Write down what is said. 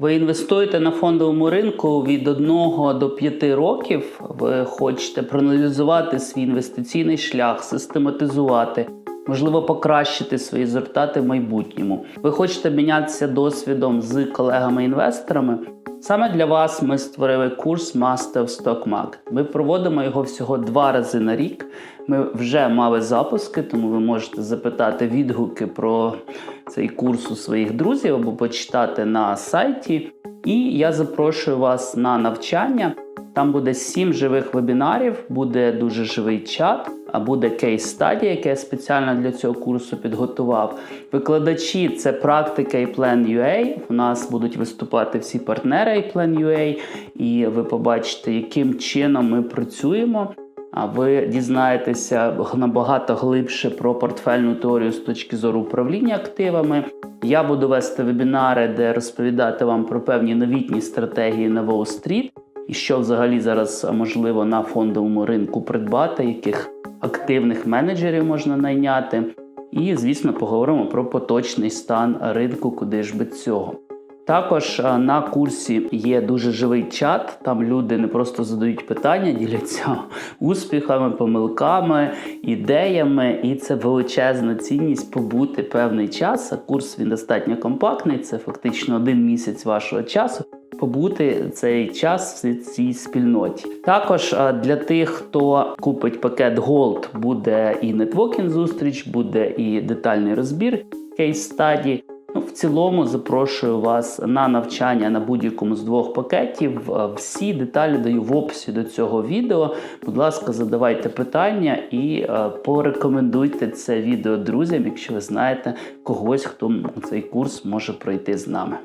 Ви інвестуєте на фондовому ринку від 1 до 5 років. Ви хочете проаналізувати свій інвестиційний шлях, систематизувати, можливо, покращити свої результати в майбутньому. Ви хочете мінятися досвідом з колегами-інвесторами. Саме для вас ми створили курс Master of Stock Market. Ми проводимо його всього два рази на рік. Ми вже мали запуски, тому ви можете запитати відгуки про цей курс у своїх друзів або почитати на сайті. І я запрошую вас на навчання. Там буде сім живих вебінарів, буде дуже живий чат, а буде кейс стадія, яке я спеціально для цього курсу підготував. Викладачі це практика і Plan.ua. У нас будуть виступати всі партнери і Plan.ua, і ви побачите, яким чином ми працюємо. Ви дізнаєтеся набагато глибше про портфельну теорію з точки зору управління активами. Я буду вести вебінари, де розповідати вам про певні новітні стратегії на Уолл-стріт і що взагалі зараз можливо на фондовому ринку придбати, яких активних менеджерів можна найняти. І, звісно, поговоримо про поточний стан ринку, куди ж без цього. Також на курсі є дуже живий чат. Там люди не просто задають питання, діляться успіхами, помилками, ідеями, і це величезна цінність побути певний час. Курс він достатньо компактний. Це фактично один місяць вашого часу. Побути цей час в цій спільноті. Також для тих, хто купить пакет Gold, буде і нетворкінг зустріч, буде і детальний розбір кейс стадії. В цілому запрошую вас на навчання на будь-якому з двох пакетів. Е, Всі деталі даю в описі до цього відео. Будь ласка, задавайте питання і е, порекомендуйте це відео друзям, якщо ви знаєте когось, хто цей курс може пройти з нами.